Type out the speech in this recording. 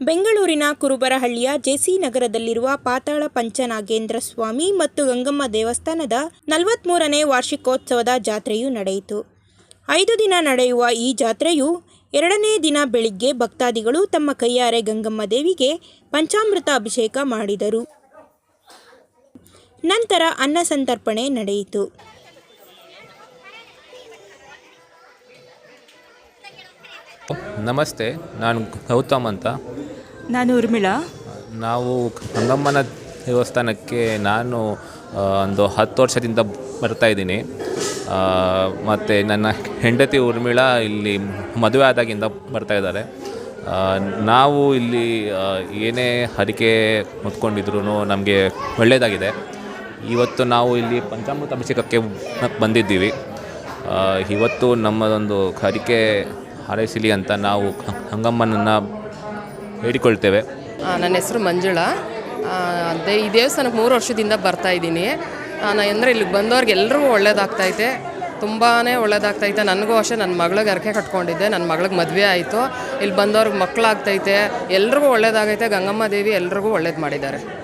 ಬೆಂಗಳೂರಿನ ಕುರುಬರಹಳ್ಳಿಯ ಜೆಸಿ ನಗರದಲ್ಲಿರುವ ಪಾತಾಳ ಪಂಚನಾಗೇಂದ್ರ ಸ್ವಾಮಿ ಮತ್ತು ಗಂಗಮ್ಮ ದೇವಸ್ಥಾನದ ನಲವತ್ತ್ಮೂರನೇ ವಾರ್ಷಿಕೋತ್ಸವದ ಜಾತ್ರೆಯು ನಡೆಯಿತು. ಐದು ದಿನ ನಡೆಯುವ ಈ ಜಾತ್ರೆಯು ಎರಡನೇ ದಿನ ಬೆಳಿಗ್ಗೆ ಭಕ್ತಾದಿಗಳು ತಮ್ಮ ಕೈಯಾರೆ ಗಂಗಮ್ಮ ದೇವಿಗೆ ಪಂಚಾಮೃತ ಅಭಿಷೇಕ ಮಾಡಿದರು. ನಂತರ ಅನ್ನ ಸಂತರ್ಪಣೆ ನಡೆಯಿತು. ನಮಸ್ತೆ, ನಾನು ಗೌತಮ್ ಅಂತ. ನಾನು ಉರ್ಮಿಳಾ ನಾವು ಗಂಗಮ್ಮನ ದೇವಸ್ಥಾನಕ್ಕೆ ನಾನು ಒಂದು ಹತ್ತು ವರ್ಷದಿಂದ ಬರ್ತಾ ಇದ್ದೀನಿ. ಮತ್ತು ನನ್ನ ಹೆಂಡತಿ ಉರ್ಮಿಳಾ ಇಲ್ಲಿ ಮದುವೆ ಆದಾಗಿಂದ ಬರ್ತಾ ಇದ್ದಾರೆ. ನಾವು ಇಲ್ಲಿ ಏನೇ ಹರಿಕೆ ಹೊತ್ಕೊಂಡಿದ್ರು ನಮಗೆ ಒಳ್ಳೆಯದಾಗಿದೆ. ಇವತ್ತು ನಾವು ಇಲ್ಲಿ ಪಂಚಾಮೃತ ಅಭಿಷೇಕಕ್ಕೆ ಬಂದಿದ್ದೀವಿ. ಇವತ್ತು ನಮ್ಮದೊಂದು ಹರಿಕೆ ಹಾರೈಸಲಿ ಅಂತ ನಾವು ಗಂಗಮ್ಮನನ್ನು ಬೇಡಿಕೊಳ್ತೇವೆ. ಆ, ನನ್ನ ಹೆಸರು ಮಂಜುಳಾ. ಅದೇ ಈ ದೇವಸ್ಥಾನಕ್ಕೆ ಮೂರು ವರ್ಷದಿಂದ ಬರ್ತಾ ಇದ್ದೀನಿ. ನಾನು ಅಂದರೆ ಇಲ್ಲಿಗೆ ಬಂದವ್ರಿಗೆ ಎಲ್ರಿಗೂ ಒಳ್ಳೇದಾಗ್ತೈತೆ ತುಂಬಾ ಒಳ್ಳೇದಾಗ್ತೈತೆ ನನಗೂ ಅಷ್ಟೇ ನನ್ನ ಮಗಳಿಗೆ ಅರಕೆ ಕಟ್ಕೊಂಡಿದ್ದೆ. ನನ್ನ ಮಗಳಿಗೆ ಮದುವೆ ಆಯಿತು. ಇಲ್ಲಿ ಬಂದವ್ರಿಗೆ ಮಕ್ಕಳಾಗ್ತೈತೆ ಎಲ್ರಿಗೂ ಒಳ್ಳೇದಾಗೈತೆ. ಗಂಗಮ್ಮ ದೇವಿ ಎಲ್ರಿಗೂ ಒಳ್ಳೇದು ಮಾಡಿದ್ದಾರೆ.